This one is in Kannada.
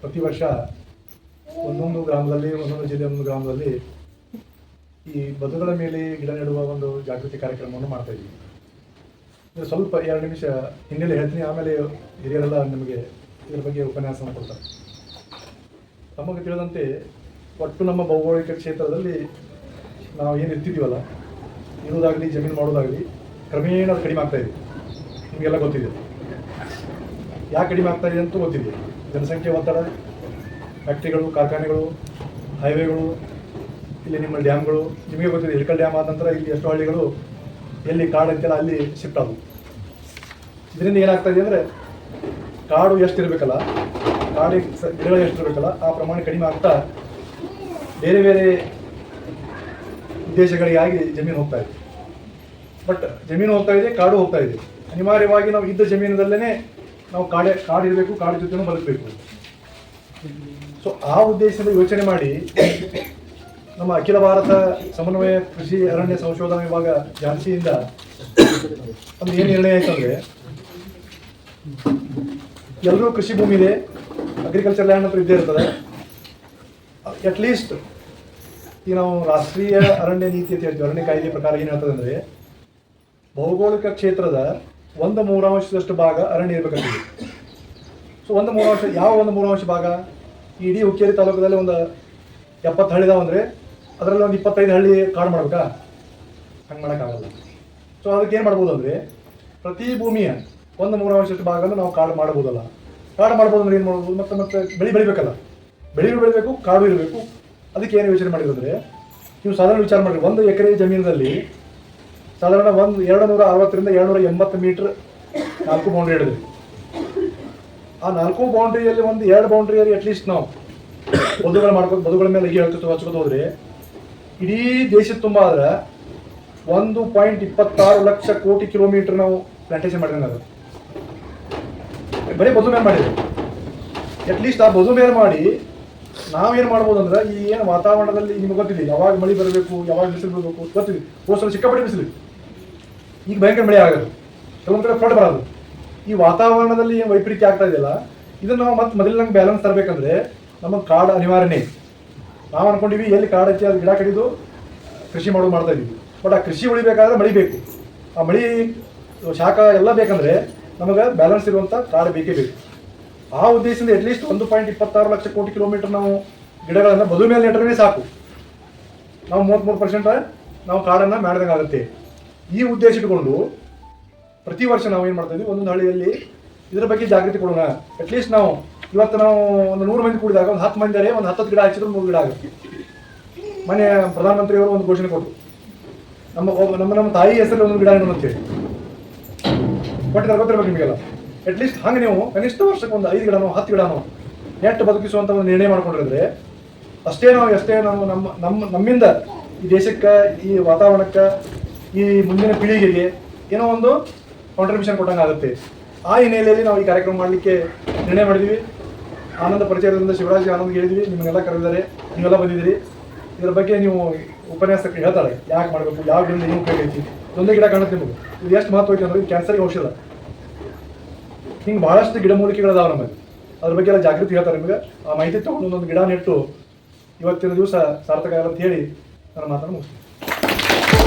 ಪ್ರತಿ ವರ್ಷ ಒಂದೊಂದು ಗ್ರಾಮದಲ್ಲಿ, ಒಂದೊಂದು ಜಿಲ್ಲೆ, ಒಂದೊಂದು ಗ್ರಾಮದಲ್ಲಿ ಈ ಬದುಗಳ ಮೇಲೆ ಗಿಡ ನೆಡುವ ಒಂದು ಜಾಗೃತಿ ಕಾರ್ಯಕ್ರಮವನ್ನು ಮಾಡ್ತಾ ಇದ್ದೀವಿ. ಇದು ಸ್ವಲ್ಪ ಎರಡು ನಿಮಿಷ ಹಿನ್ನೆಲೆ ಹೇಳ್ತೀನಿ. ಆಮೇಲೆ ಹಿರಿಯರೆಲ್ಲ ನಿಮಗೆ ಇದರ ಬಗ್ಗೆ ಉಪನ್ಯಾಸ ಕೊಡ್ತಾರೆ. ತಮಗೆ ತಿಳಿದಂತೆ ಒಟ್ಟು ನಮ್ಮ ಭೌಗೋಳಿಕ ಕ್ಷೇತ್ರದಲ್ಲಿ ನಾವು ಏನು ಇರ್ತಿದ್ದೀವಲ್ಲ, ಇರುವುದಾಗಲಿ, ಜಮೀನು ಮಾಡೋದಾಗಲಿ ಕ್ರಮೇಣ ಅದು ಕಡಿಮೆ ಆಗ್ತಾ ಇದೆ. ನಿಮಗೆಲ್ಲ ಗೊತ್ತಿದೆ. ಯಾಕೆ ಕಡಿಮೆ ಆಗ್ತಾ ಇದೆ ಅಂತ ಗೊತ್ತಿದೆ. ಜನಸಂಖ್ಯೆ ಒತ್ತಡ, ಫ್ಯಾಕ್ಟ್ರಿಗಳು, ಕಾರ್ಖಾನೆಗಳು, ಹೈವೇಗಳು, ಇಲ್ಲಿ ನಿಮ್ಮ ಡ್ಯಾಮ್ಗಳು, ನಿಮಗೆ ಗೊತ್ತಿದೆ ಇಳಕಲ್ ಡ್ಯಾಮ್ ಆದ ನಂತರ ಇಲ್ಲಿ ಎಷ್ಟು ಹಳ್ಳಿಗಳು ಎಲ್ಲಿ ಕಾಡು ಅಂತೆಲ್ಲ ಅಲ್ಲಿ ಶಿಫ್ಟ್ ಆದವು. ಇದರಿಂದ ಏನಾಗ್ತಾ ಇದೆ ಅಂದರೆ ಕಾಡು ಎಷ್ಟು ಇರಬೇಕಲ್ಲ ಕಾಡಿಗೆ ಸ- ಗಿಡಗಳು ಎಷ್ಟು ಇರಬೇಕಲ್ಲ ಆ ಪ್ರಮಾಣ ಕಡಿಮೆ ಆಗ್ತಾ ಬೇರೆ ಬೇರೆ ಉದ್ದೇಶಗಳಿಗಾಗಿ ಜಮೀನು ಹೋಗ್ತಾ ಇದೆ. ಬಟ್ ಜಮೀನು ಹೋಗ್ತಾ ಇದೆ, ಕಾಡು ಹೋಗ್ತಾ ಇದೆ. ಅನಿವಾರ್ಯವಾಗಿ ನಾವು ಇದ್ದ ಜಮೀನದಲ್ಲೇ ನಾವು ಕಾಡೆ, ಕಾಡಿರಬೇಕು, ಕಾಡು ಜೊತೆ ಬದುಕಬೇಕು. ಸೊ ಆ ಉದ್ದೇಶದಲ್ಲಿ ಯೋಚನೆ ಮಾಡಿ, ನಮ್ಮ ಅಖಿಲ ಭಾರತ ಸಮನ್ವಯ ಕೃಷಿ ಅರಣ್ಯ ಸಂಶೋಧನಾ ವಿಭಾಗ ಜಾನ್ಸಿಯಿಂದ ಒಂದು ಏನು ನಿರ್ಣಯ ಆಯ್ತು ಅಂದರೆ ಎಲ್ಲರೂ ಕೃಷಿ ಭೂಮಿ ಇದೆ ಅಗ್ರಿಕಲ್ಚರ್ ಲ್ಯಾಂಡ್ ಅಂತ ಇದ್ದೇ ಇರ್ತದೆ. ಅಟ್ಲೀಸ್ಟ್ ಈಗ ನಾವು ರಾಷ್ಟ್ರೀಯ ಅರಣ್ಯ ನೀತಿ ಅಂತ ಹೇಳ್ತೀವಿ, ಅರಣ್ಯ ಕಾಯ್ದೆ ಪ್ರಕಾರ ಏನು ಹೇಳ್ತದೆ ಅಂದರೆ, ಭೌಗೋಳಿಕ ಕ್ಷೇತ್ರದ ಒಂದು ಮೂರಾಂಶದಷ್ಟು ಭಾಗ ಅರಣ್ಯ ಇರಬೇಕಾಗ್ತದೆ ಸೊ ಒಂದು ಮೂರಾಂಶ, ಯಾವ ಒಂದು ಮೂರಾಂಶ ಭಾಗ? ಇಡೀ ಹುಕ್ಕೇರಿ ತಾಲೂಕದಲ್ಲಿ ಒಂದು ಎಪ್ಪತ್ತು ಹಳ್ಳಿ ಅಂದರೆ ಅದರಲ್ಲಿ ಒಂದು ಇಪ್ಪತ್ತೈದು ಹಳ್ಳಿ ಕಾಡು ಮಾಡ್ಬೇಕಾ? ಹಂಗೆ ಮಾಡೋಕ್ಕಾಗಲ್ಲ ಸೊ ಅದಕ್ಕೆ ಏನು ಮಾಡ್ಬೋದು ಅಂದರೆ ಪ್ರತಿ ಭೂಮಿಯ ಒಂದು ಮೂರಾಂಶದಷ್ಟು ಭಾಗನ ನಾವು ಕಾಡು ಮಾಡ್ಬೋದಲ್ಲ. ಕಾಡು ಮಾಡ್ಬೋದು ಅಂದ್ರೆ ಏನು ಮಾಡ್ಬೋದು? ಮತ್ತೆ ಮತ್ತೆ ಬೆಳೆ ಬೆಳಿಬೇಕಲ್ಲ. ಬೆಳೆಯೂ ಬೆಳಿಬೇಕು, ಕಾಡು ಇರಬೇಕು. ಅದಕ್ಕೆ ಏನು ಯೋಚನೆ ಮಾಡಿದ್ರೆ ನೀವು ಸಾಧಾರಣ ವಿಚಾರ ಮಾಡಿ ಒಂದು ಎಕರೆ ಜಮೀನಿನಲ್ಲಿ ಸಾಧಾರಣ ಒಂದು ಎರಡು ನೂರ ಅರವತ್ತರಿಂದ ಏಳ್ನೂರ ಎಂಬತ್ತು ಮೀಟ್ರ್ ನಾಲ್ಕು ಬೌಂಡ್ರಿ ಹಿಡಿದ್ವಿ ಆ ನಾಲ್ಕು ಬೌಂಡ್ರಿಯಲ್ಲಿ ಒಂದು ಎರಡು ಬೌಂಡ್ರಿಯಲ್ಲಿ ಅಟ್ಲೀಸ್ಟ್ ನಾವು ಬದುಗಳು ಮಾಡ್ಕೊಂಡು ಬದುಗಳ ಮೇಲೆ ಅಗಿ ಹೇಳ್ಕೊತ ಹೋದ್ರೆ, ಇಡೀ ದೇಶದ ತುಂಬ ಆದ್ರೆ ಒಂದು ಪಾಯಿಂಟ್ ಇಪ್ಪತ್ತಾರು ಲಕ್ಷ ಕೋಟಿ ಕಿಲೋಮೀಟರ್ ನಾವು ಪ್ಲಾಂಟೇಶನ್ ಮಾಡಿದಂಗೆ ಬರೀ ಬದು ಮೇಲೆ ಮಾಡಿದ್ವಿ ಅಟ್ಲೀಸ್ಟ್ ಆ ಬದು ಮೇಲೆ ಮಾಡಿ ನಾವೇನು ಮಾಡ್ಬೋದು ಅಂದ್ರೆ ಈ ಏನು ವಾತಾವರಣದಲ್ಲಿ ನಿಮ್ಗೆ ಗೊತ್ತಿದೆ, ಯಾವಾಗ ಮಳೆ ಬರಬೇಕು, ಯಾವಾಗ ಬಿಸಿಲು ಬರಬೇಕು ಗೊತ್ತಿದೆ. ಹೋದ್ಸಲ ಸಿಕ್ಕಾಪಟ್ಟೆ ಬಿಸಿಲು. ಈಗ ಭಯಂಕರ ಮಳೆ ಆಗೋದು. ಕೆಲವೊಂದು ಕಡೆ ಫ್ಲಡ್ ಬರೋದು. ಈ ವಾತಾವರಣದಲ್ಲಿ ಏನು ವೈಪರೀತ್ಯ ಆಗ್ತಾ ಇದೆಯಲ್ಲ, ಇದನ್ನು ನಾವು ಮತ್ತೆ ಮೊದಲಿನಂಗೆ ಬ್ಯಾಲೆನ್ಸ್ ತರಬೇಕಂದ್ರೆ ನಮಗೆ ಕಾಡು ಅನಿವಾರ್ಯನೇ. ನಾವು ಅನ್ಕೊಂಡಿವಿ ಎಲ್ಲಿ ಕಾಡು ಹಚ್ಚಿ ಅದು ಗಿಡ ಕಡಿದು ಕೃಷಿ ಮಾಡೋದು ಮಾಡ್ತಾ ಇದ್ದೀವಿ ಬಟ್ ಆ ಕೃಷಿ ಉಳಿಬೇಕಾದ್ರೆ ಮಳೆ ಬೇಕು. ಆ ಮಳೆ, ಶಾಖ ಎಲ್ಲ ಬೇಕಂದ್ರೆ ನಮಗೆ ಬ್ಯಾಲೆನ್ಸ್ ಇರುವಂಥ ಕಾಡು ಬೇಕೇ ಬೇಕು. ಆ ಉದ್ದೇಶದಿಂದ ಅಟ್ಲೀಸ್ಟ್ ಒಂದು ಪಾಯಿಂಟ್ ಇಪ್ಪತ್ತಾರು ಲಕ್ಷ ಕೋಟಿ ಕಿಲೋಮೀಟರ್ ನಾವು ಗಿಡಗಳನ್ನು ಬದು ಮೇಲೆ ನೆಟ್ಟರೆ ಸಾಕು. ನಾವು ಮೂವತ್ತ್ಮೂರು ಪರ್ಸೆಂಟ್ ನಾವು ಕಾಡನ್ನು ಮಾಡಿದಂಗೆ ಆಗುತ್ತೆ ಈ ಉದ್ದೇಶ ಇಟ್ಕೊಂಡು ಪ್ರತಿ ವರ್ಷ ನಾವು ಏನು ಮಾಡ್ತಾ ಇದ್ದೀವಿ ಒಂದೊಂದು ಹಳ್ಳಿಯಲ್ಲಿ ಇದರ ಬಗ್ಗೆ ಜಾಗೃತಿ ಕೊಡೋಣ. ಅಟ್ಲೀಸ್ಟ್ ನಾವು ಇವತ್ತು ನಾವು ಒಂದು ನೂರು ಮಂದಿ ಕೂಡಿದಾಗ ಒಂದು ಹತ್ತು ಮಂದಿ ಒಂದು ಹತ್ತತ್ತು ಗಿಡ ಹಚ್ಚಿದ್ರೆ ಮೂರು ಗಿಡ ಆಗುತ್ತೆ. ಮನೆ ಪ್ರಧಾನಮಂತ್ರಿಯವರು ಒಂದು ಘೋಷಣೆ ಕೊಟ್ಟರು ನಮ್ಮ ನಮ್ಮ ನಮ್ಮ ತಾಯಿ ಹೆಸರು ಒಂದು ಗಿಡ ಇಡೋಣ ಅಂತೇಳಿ ಕೊಟ್ಟಿದ್ದಾರೆ ಗೊತ್ತಿರಬೇಕು ನಿಮಗೆಲ್ಲ. ಅಟ್ಲೀಸ್ಟ್ ಹಂಗೆ ನೀವು ಕನಿಷ್ಠ ವರ್ಷಕ್ಕೆ ಒಂದು ಐದು ಗಿಡನೋ, ಹತ್ತು ಗಿಡನೋ ನೆಟ್ಟು ಬದುಕಿಸುವಂಥ ಒಂದು ನಿರ್ಣಯ ಮಾಡ್ಕೊಂಡಿದ್ರೆ ಅಷ್ಟೇ ನಾವು ಅಷ್ಟೇ ನಾವು ನಮ್ಮ ನಮ್ಮ, ನಮ್ಮಿಂದ ಈ ದೇಶಕ್ಕೆ, ಈ ವಾತಾವರಣಕ್ಕೆ ಈ ಮುಂದಿನ ಪೀಳಿಗೆಗೆ ಏನೋ ಒಂದು ಕಾಂಟ್ರಿಬ್ಯೂಷನ್ ಕೊಟ್ಟಂಗೆ ಆಗುತ್ತೆ. ಆ ಹಿನ್ನೆಲೆಯಲ್ಲಿ ನಾವು ಈ ಕಾರ್ಯಕ್ರಮ ಮಾಡಲಿಕ್ಕೆ ನಿರ್ಣಯ ಮಾಡಿದ್ವಿ. ಆನಂದ ಪರಿಚಯದಿಂದ ಶಿವರಾಜ್, ಆನಂದ್ ಹೇಳಿದ್ವಿ. ನಿಮಗೆಲ್ಲ ಕರೆದಿದ್ದಾರೆ. ನೀವೆಲ್ಲ ಬಂದಿದ್ದೀರಿ. ಇದರ ಬಗ್ಗೆ ನೀವು ಉಪನ್ಯಾಸಕ್ಕೆ ಹೇಳ್ತಾರೆ. ಯಾಕೆ ಮಾಡಬೇಕು? ಯಾವ ಗಿಡದಿಂದ ಏನು ಉಪಯೋಗ ಐತಿ? ಒಂದೇ ಗಿಡ ಕಾಣುತ್ತೆ ನಿಮಗೆ. ಇದು ಎಷ್ಟು ಮಹತ್ವ ಐತೆ ಅಂದ್ರೆ ಕ್ಯಾನ್ಸರ್ಗೆ ಔಷಧ. ಹಿಂಗೆ ಭಾಳಷ್ಟು ಗಿಡಮೂಲಿಕೆಗಳಿದಾವೆ ನಮಗೆ ಅದ್ರ ಬಗ್ಗೆ ಎಲ್ಲ ಜಾಗೃತಿ ಹೇಳ್ತಾರೆ ನಿಮಗೆ. ಆ ಮಾಹಿತಿ ತಗೊಂಡು ಒಂದೊಂದು ಗಿಡ ನೆಟ್ಟು ಇವತ್ತಿನ ದಿವಸ ಸಾರ್ಥಕ ಅಂತ ಹೇಳಿ ನನ್ನ ಮಾತನ್ನು ಮುಗಿಸ್ತೀನಿ.